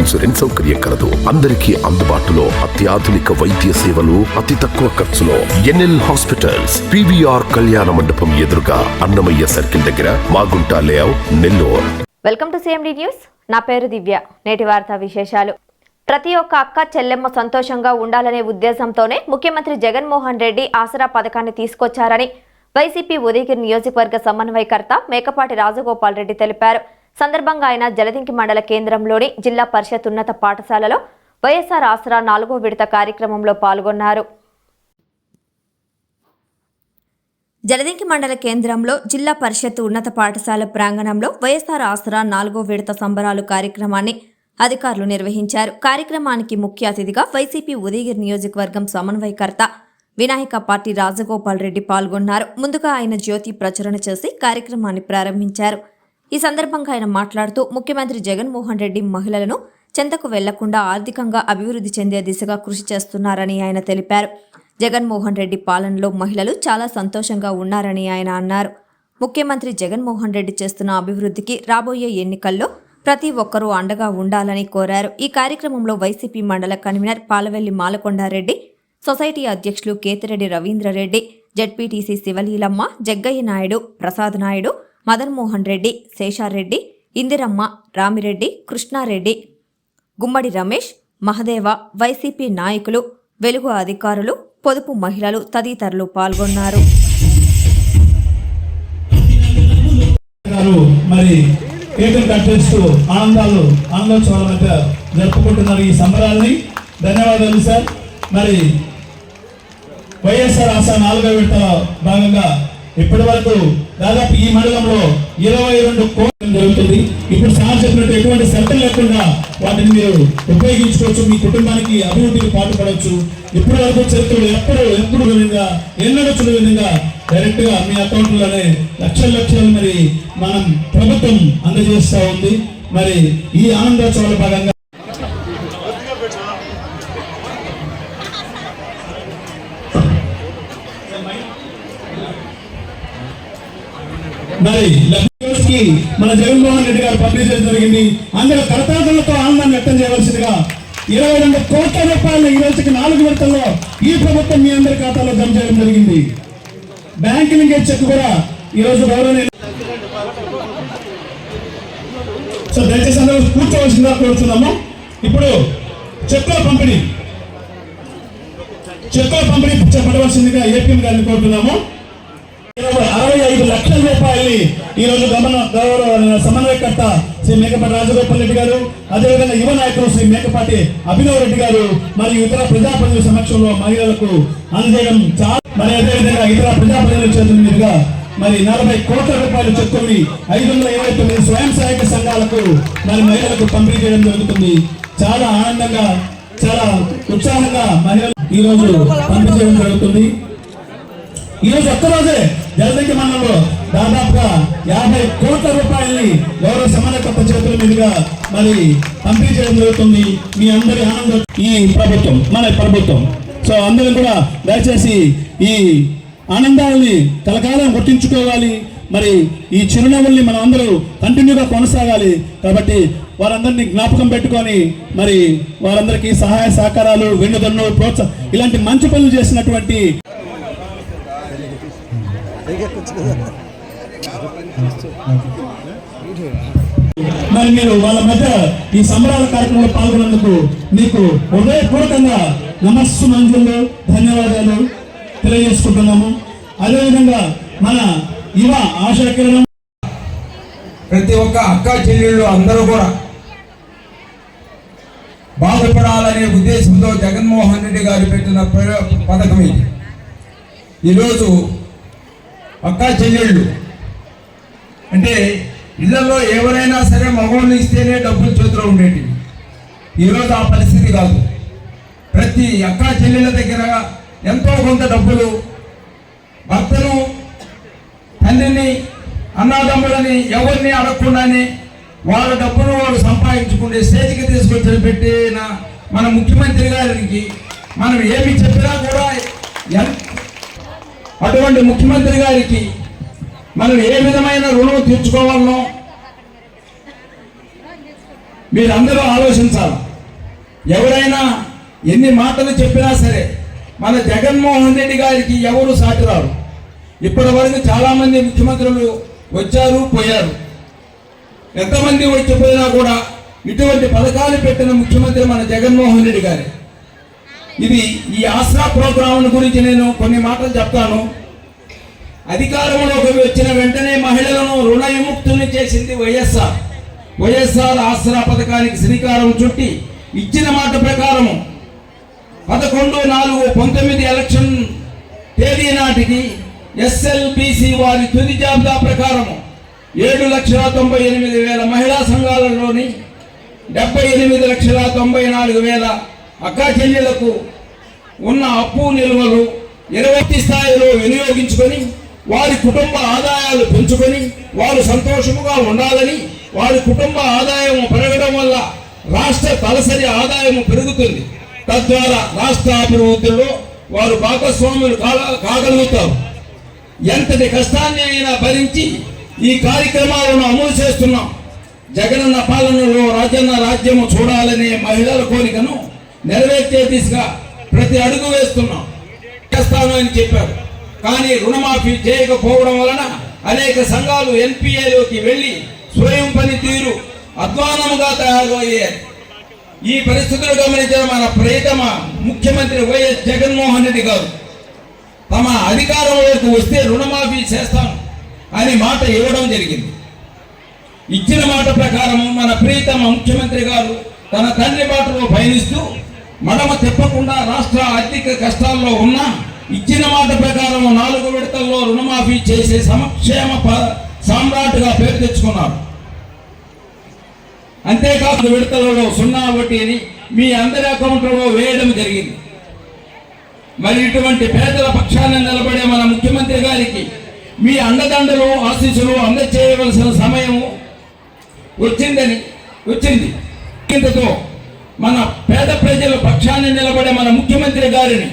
Insurance సౌకర్యం కలదు. అందరికీ అందుబాటులో అత్యాధునిక వైద్య సేవలు అతి తక్కువ ఖర్చులో ఎన్ఎల్ హాస్పిటల్స్ పివిఆర్ కళ్యాణ మండపం ఎదురుగా అన్నమయ్య సర్కిల్ దగ్గర Magunta layout Nellore. Welcome to CMD news నా పేరు దివ్య. నేటి వార్తా విశేషాలు. ప్రతి ఒక్క అక్క చెల్లెమ్మ సంతోషంగా ఉండాలనే ఉద్దేశంతోనే ముఖ్యమంత్రి జగన్మోహన్ రెడ్డి ఆసరా పథకాన్ని తీసుకొచ్చారని వైసీపీ ఉదయగిరి నియోజకవర్గ సమన్వయకర్త మేకపాటి రాజగోపాల్ రెడ్డి తెలిపారు. సందర్భంగా ఆయన జలదింకి మండల కేంద్రంలోని జిల్లా పరిషత్ ఉన్నత పాఠశాలలో వైఎస్ఆర్ ఆసరా నాలుగో విడత కార్యక్రమంలో పాల్గొన్నారు. జలదింకి మండల కేంద్రంలో జిల్లా పరిషత్ ఉన్నత పాఠశాల ప్రాంగణంలో వైఎస్ఆర్ ఆసరా నాలుగో విడత సంబరాలు కార్యక్రమాన్ని అధికారులు నిర్వహించారు. కార్యక్రమానికి ముఖ్య అతిథిగా వైసీపీ ఉదయగిరి నియోజకవర్గం సమన్వయకర్త వినాయక పార్టీ రాజగోపాల్ రెడ్డి పాల్గొన్నారు. ముందుగా ఆయన జ్యోతి ప్రచురణ చేసి కార్యక్రమాన్ని ప్రారంభించారు. ఈ సందర్భంగా ఆయన మాట్లాడుతూ ముఖ్యమంత్రి జగన్మోహన్ రెడ్డి మహిళలను చెంతకు వెళ్ళకుండా ఆర్థికంగా అభివృద్ధి చెందే దిశగా కృషి చేస్తున్నారని ఆయన తెలిపారు. జగన్మోహన్ రెడ్డి పాలనలో మహిళలు చాలా సంతోషంగా ఉన్నారని ఆయన అన్నారు. ముఖ్యమంత్రి జగన్మోహన్ రెడ్డి చేస్తున్న అభివృద్ధికి రాబోయే ఎన్నికల్లో ప్రతి ఒక్కరూ అండగా ఉండాలని కోరారు. ఈ కార్యక్రమంలో వైసీపీ మండల కన్వీనర్ పాలవెల్లి మాలకొండారెడ్డి సొసైటీ అధ్యక్షులు కేతిరెడ్డి రవీంద్రరెడ్డి జడ్పీటీసీ శివలీలమ్మ జగ్గయ్య నాయుడు ప్రసాద్ నాయుడు మదన్మోహన్ రెడ్డి శేషారెడ్డి ఇందిరమ్మ రామిరెడ్డి కృష్ణారెడ్డి గుమ్మడి రమేష్ మహదేవ వైసీపీ నాయకులు వెలుగు అధికారులు పొదుపు మహిళలు తదితరులు పాల్గొన్నారు. మరి కేకులు కట్ ఆనందాలు ఆనందోత్సవాల మధ్య జరుపుకుంటున్నారు ఈ సంబరాల్ని. ధన్యవాదాలు సార్. మరి వైఎస్ఆర్ ఆశా నాలుగో విడత భాగంగా ఇప్పటి వరకు దాదాపు ఈ మండలంలో ఇరవై రెండు కోట్లు జరుగుతుంది. ఇప్పుడు సార్ చెప్పినట్టు ఎటువంటి శ్రద్ధ లేకుండా వాటిని మీరు ఉపయోగించుకోవచ్చు మీ కుటుంబానికి అభివృద్ధికి పాటుపడవచ్చు. ఇప్పటి వరకు చరిత్రలు ఎప్పుడు ఎప్పుడు విధంగా ఎన్నడూ చూడని విధంగా డైరెక్ట్గా మీ అకౌంట్లోనే లక్షల లక్షలు మరి మనం ప్రభుత్వం అందజేస్తా ఉంది. మరి ఈ ఆనందోత్సవాల భాగంగా మరి కి మన జగన్మోహన్ రెడ్డి గారు పంపిణీ చేయడం జరిగింది. అందులో కరతాళతో ఆనందాన్ని వ్యక్తం చేయవలసిందిగా ఇరవై రెండు కోట్ల రూపాయలు ఈ రోజుకి నాలుగు విడతల్లో ఈ ప్రభుత్వం మీ అందరి ఖాతాలో జమ చేయడం జరిగింది. బ్యాంక్ నుంచి చెక్ కూడా ఈ రోజు గౌరవనీయ సో దయచేసి అందరూ కూర్చోవలసిందిగా కోరుతున్నాము. ఇప్పుడు చెక్కుల పంపిణీ. చెక్కుల పంపిణీ చెప్పవలసిందిగా ఏపీ గారిని కోరుతున్నాము. అరవై ఐదు లక్షల రూపాయలని ఈ రోజు గమన గౌరవ సమన్వయకర్త శ్రీ మేకపాటి రాజగోపాల్ రెడ్డి గారు అదేవిధంగా యువ నాయకులు శ్రీ మేకపాటి అభినవ్ రెడ్డి గారు మరియు ఇతర ప్రజాప్రతినిధుల సమక్షంలో మహిళలకు అందజేయడం చాలా మరి అదేవిధంగా ఇతర ప్రజాప్రతినిధుల చేతుల మీదుగా మరి నలభై కోట్ల రూపాయలు చెక్కుల్ని ఐదు వందల ఇరవై తొమ్మిది స్వయం సహాయక సంఘాలకు మరి మహిళలకు పంపిణీ చేయడం జరుగుతుంది. చాలా ఆనందంగా చాలా ఉత్సాహంగా మహిళలు ఈ రోజు పంపిణీ చేయడం జరుగుతుంది. ఈ రోజు ఒక్కరోజే జలదంకి మండలంలో దాదాపుగా యాభై కోట్ల రూపాయల్ని గౌరవ సమన్వయకర్త చేతుల మీదుగా మరి పంపిణీ చేయడం జరుగుతుంది. మీ అందరి ఆనందం ఈ ప్రభుత్వం మన ప్రభుత్వం. సో అందరం కూడా దయచేసి ఈ ఆనందాలని కలకాలం గుర్తించుకోవాలి. మరి ఈ చిరునవ్వుల్ని మనం అందరూ కంటిన్యూగా కొనసాగాలి. కాబట్టి వారందరినీ జ్ఞాపకం పెట్టుకొని మరి వారందరికీ సహాయ సహకారాలు వెన్నుదన్ను ప్రోత్సాహ ఇలాంటి మంచి పనులు చేసినటువంటి మరి మీరు వాళ్ళ మధ్య ఈ సంబరాల కార్యక్రమంలో పాల్గొన్నందుకు మీకు హృదయపూర్వకంగా నమస్సు మంజులు ధన్యవాదాలు తెలియజేసుకుంటున్నాము. అదేవిధంగా మన యువ ఆశాకిరణం ప్రతి ఒక్క అక్క చెల్లెళ్ళు అందరూ కూడా బాధపడాలనే ఉద్దేశంతో జగన్మోహన్ రెడ్డి గారు పెట్టిన ప్ర- పథకం ఇది. ఈరోజు అక్క చెల్లెళ్ళు అంటే ఇళ్ళలో ఎవరైనా సరే మగవాళ్ళు ఇస్తేనే డబ్బులు చేతిలో ఉండేటివి. ఈరోజు ఆ పరిస్థితి కాదు. ప్రతి అక్క చెల్లెళ్ళ దగ్గర ఎంతో కొంత డబ్బులు భర్తను తండ్రిని అన్నదమ్ములని ఎవరిని అడగకుండానే వాళ్ళ డబ్బును వాళ్ళు సంపాదించుకుంటే స్టేజ్కి తీసుకొచ్చి పెట్టిన మన ముఖ్యమంత్రి గారికి మనం ఏమి చెప్పినా కూడా ఎంత అటువంటి ముఖ్యమంత్రి గారికి మనం ఏ విధమైన రుణం తీర్చుకోవాలనో మీరందరూ ఆలోచించాలి. ఎవరైనా ఎన్ని మాటలు చెప్పినా సరే మన జగన్మోహన్ రెడ్డి గారికి ఎవరు సాటిరారు ఇప్పటి వరకు చాలామంది ముఖ్యమంత్రులు వచ్చారు పోయారు. ఎంతమంది వచ్చిపోయినా కూడా ఇటువంటి పథకాలు పెట్టిన ముఖ్యమంత్రి మన జగన్మోహన్ రెడ్డి గారే. ఇది ఈ ఆసరా ప్రోగ్రాం గురించి నేను కొన్ని మాటలు చెప్తాను. అధికారంలోకి వచ్చిన వెంటనే మహిళలను రుణ విముక్తుల్ని చేసింది వైఎస్ఆర్. వైఎస్ఆర్ ఆసరా పథకానికి శ్రీకారం చుట్టి ఇచ్చిన మాట ప్రకారము పదకొండు నాలుగు పంతొమ్మిది ఎలక్షన్ తేదీ నాటికి ఎస్ఎల్బిసి వారి తుది జాబితా ప్రకారము ఏడు లక్షల తొంభై ఎనిమిది వేల మహిళా సంఘాలలోని డెబ్బై ఎనిమిది లక్షల తొంభై నాలుగు వేల అక్కా చెల్లెలకు ఉన్న అప్పు నిల్వలు ఇరవై స్థాయిలో వినియోగించుకొని వారి కుటుంబ ఆదాయాలు పెంచుకొని వారు సంతోషముగా ఉండాలని వారి కుటుంబ ఆదాయం పెరగడం వల్ల రాష్ట్ర తలసరి ఆదాయం పెరుగుతుంది. తద్వారా రాష్ట్ర అభివృద్ధిలో వారు భాగస్వాములు కాగ కాగలుగుతారు. ఎంతటి కష్టాన్ని అయినా భరించి ఈ కార్యక్రమాలను అమలు చేస్తున్నాం. జగనన్న పాలనలో రాజన్న రాజ్యము చూడాలనే మహిళల కోరికను నెరవేర్చే దిశగా ప్రతి అడుగు వేస్తున్నాం. చేస్తాను అని చెప్పారు. కానీ రుణమాఫీ చేయకపోవడం వలన అనేక సంఘాలు ఎన్పిఏలోకి వెళ్ళి స్వయం పనితీరు అధ్వానముగా తయారయ్యాయి. ఈ పరిస్థితులు గమనించిన మన ప్రియతమ ముఖ్యమంత్రి వైఎస్ జగన్మోహన్ రెడ్డి గారు. తమ అధికారంలోకి వస్తే రుణమాఫీ చేస్తాను అని మాట ఇవ్వడం జరిగింది. ఇచ్చిన మాట ప్రకారం మన ప్రియతమ ముఖ్యమంత్రి గారు తన తండ్రి మాటలో పయనిస్తూ మడమ తిప్పకుండా రాష్ట్ర ఆర్థిక కష్టాల్లో ఉన్న ఇచ్చిన మాట ప్రకారం నాలుగు విడతల్లో రుణమాఫీ చేసే సంక్షేమ ప- సామ్రాట్గా పేరు తెచ్చుకున్నారు. అంతేకాదు విడతలలో సున్నా వడ్డీని మీ అందరి అకౌంట్లో వేయడం జరిగింది. మరి ఇటువంటి పేదల పక్షాన నిలబడే మన ముఖ్యమంత్రి గారికి మీ అండదండలు ఆశీస్సులు అందచేయవలసిన సమయము వచ్చిందని వచ్చింది. ఇంతతో మన పేద ప్రజల పక్షాన్ని నిలబడే మన ముఖ్యమంత్రి గారిని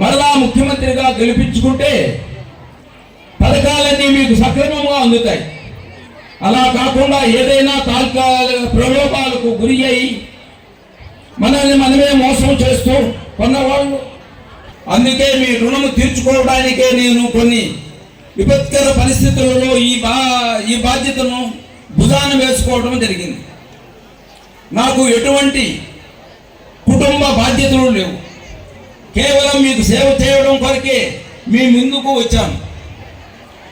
మరలా ముఖ్యమంత్రిగా గెలిపించుకుంటే పథకాలన్నీ మీకు సక్రమంగా అందుతాయి. అలా కాకుండా ఏదైనా తాత్కాలిక ప్రలోభాలకు గురి అయి మనల్ని మనమే మోసం చేస్తూ కొన్నవాళ్ళు. అందుకే మీ రుణము తీర్చుకోవడానికే నేను కొన్ని విపత్కర పరిస్థితులలో ఈ బా ఈ బాధ్యతను భుజాన వేసుకోవడం జరిగింది. నాకు ఎటువంటి కుటుంబ బాధ్యతలు లేవు. కేవలం మీకు సేవ చేయడం కొరకే మీ ముందుకు వచ్చాను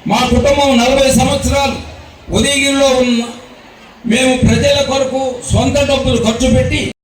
మా కుటుంబం నలభై సంవత్సరాలు ఉదయగిరిలో ఉన్న మేము ప్రజల కొరకు సొంత డబ్బులు ఖర్చు పెట్టి